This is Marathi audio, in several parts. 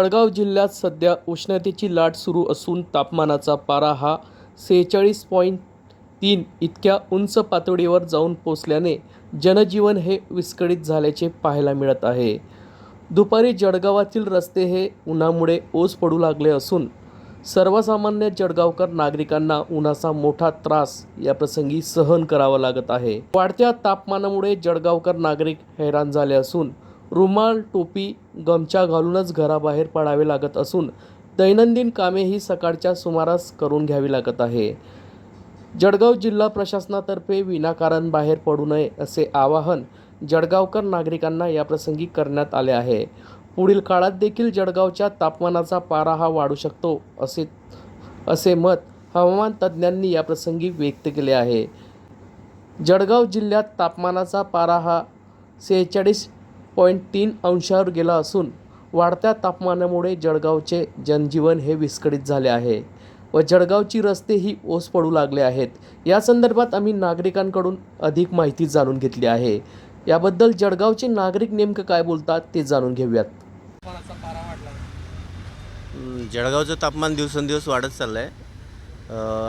जळगाव जिल्ह्यात सध्या उष्णतेची लाट सुरू असून तापमानाचा पारा हा सेहेचाळीस पॉईंट तीन इतक्या उंच पातळीवर जाऊन पोचल्याने जनजीवन हे विस्कळीत झाल्याचे पाहायला मिळत आहे. दुपारी जळगावातील रस्ते हे उन्हामुळे ओस पडू लागले असून सर्वसामान्य जळगावकर नागरिकांना उन्हाचा मोठा त्रास या प्रसंगी सहन करावा लागत आहे. वाढत्या तापमानामुळे जळगावकर नागरिक हैराण झाले असून रुमाल टोपी गमछा घालूनच घराबाहेर पडावे लागत असून दैनंदिन कामे ही सकाळच्या सुमारास करून घ्यावी लागत आहे. जळगाव जिल्हा प्रशासनातर्फे विनाकारण बाहेर पडू नये असे आवाहन जळगावकर नागरिकांना याप्रसंगी करण्यात आले आहे. पुढील काळात देखील जळगावच्या तापमानाचा पारा हा वाढू शकतो असे असे मत हवामान तज्ज्ञांनी याप्रसंगी व्यक्त केले आहे. जळगाव जिल्ह्यात तापमानाचा पारा हा सेहेचाळीस पॉईंट तीन अंशावर गेला असून वाढत्या तापमानामुळे जळगावचे जनजीवन हे विस्कळीत झाले आहे व जळगावची रस्ते ही ओस पडू लागले आहेत. या संदर्भात आम्ही नागरिकांकडून अधिक माहिती जाणून घेतली आहे. याबद्दल जळगावचे नागरिक नेमकं काय बोलतात ते जाणून घेऊयात. जळगावचं तापमान दिवसेंदिवस वाढत चाललं आहे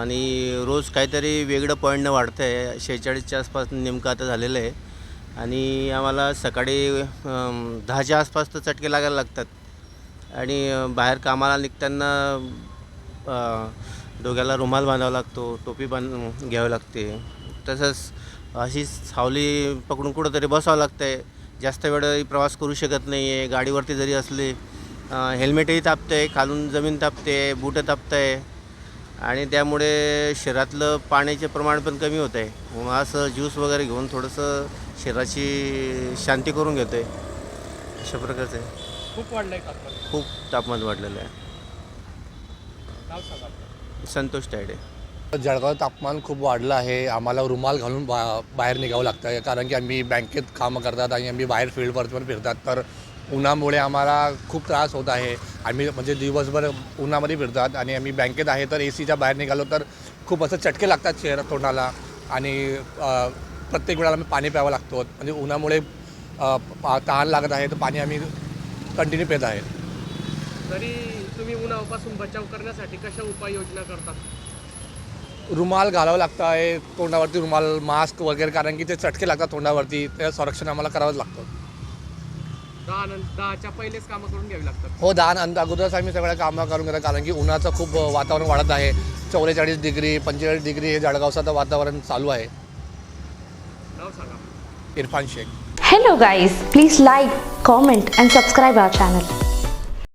आणि रोज काहीतरी वेगळं पॉईंटनं वाढतं आहे शेहेचाळीसच्या आसपास नेमकं आता झालेलं आहे. आणि आम्हाला सकाळी दहाच्या आसपास तर चटके लागायला लागतात. आणि बाहेर कामाला निघताना डोक्याला रुमाल बांधावा लागतो टोपी बांध घ्यावी लागते. तसंच अशी सावली पकडून कुठंतरी बसावं लागतं आहे जास्त वेळ प्रवास करू शकत नाही आहे गाडीवरती जरी असले हेल्मेटही तापतं आहे खालून जमीन तापते बुटं तापतं आहे आणि त्यामुळे शरीरातलं पाण्याचे प्रमाण पण कमी होतं आहे मग असं ज्यूस वगैरे घेऊन थोडंसं शरीराची शांती करून घेतो आहे अशा प्रकारचं आहे. खूप वाढलंय तापमान खूप तापमान वाढलेलं आहे. संतोष तायडे. जळगाव तापमान खूप वाढलं आहे. आम्हाला रुमाल घालून बा बाहेर निघावं लागतं. आहे कारण की आम्ही बँकेत कामं करतात आणि आम्ही बाहेर फील्डवर पण फिरतात. तर उन्हामुळे आम्हाला खूप त्रास होत आहे. आम्ही म्हणजे दिवसभर उन्हामध्ये फिरतात आणि आम्ही बँकेत आहे तर ए सीच्या बाहेर निघालो तर खूप असं चटके लागतात चेहरा तोंडाला आणि प्रत्येक वेळेला आम्ही पाणी प्यावं लागतो. म्हणजे उन्हामुळे तहान लागत आहे तर पाणी आम्ही कंटिन्यू पित आहे. तरी तुम्ही उन्हापासून बचाव करण्यासाठी कशा उपाययोजना करतात रुमाल घालावं लागतं आहे तोंडावरती रुमाल मास्क वगैरे कारण की ते चटके लागतात तोंडावरती. ते संरक्षण आम्हाला करावंच लागतं. दहा दहाच्या पहिलेच कामं करून घ्यावी लागतात. हो दहा नंतर अगोदरच आम्ही सगळ्या कामं करून घेतो कारण की उन्हाचं खूप वातावरण वाढत आहे. चौवेचाळीस डिग्री पंचेचाळीस डिग्री हे जळगावचं आता वातावरण चालू आहे. नाव सांगा. Irfan Shaikh. Hello guys, please like, comment and subscribe our channel.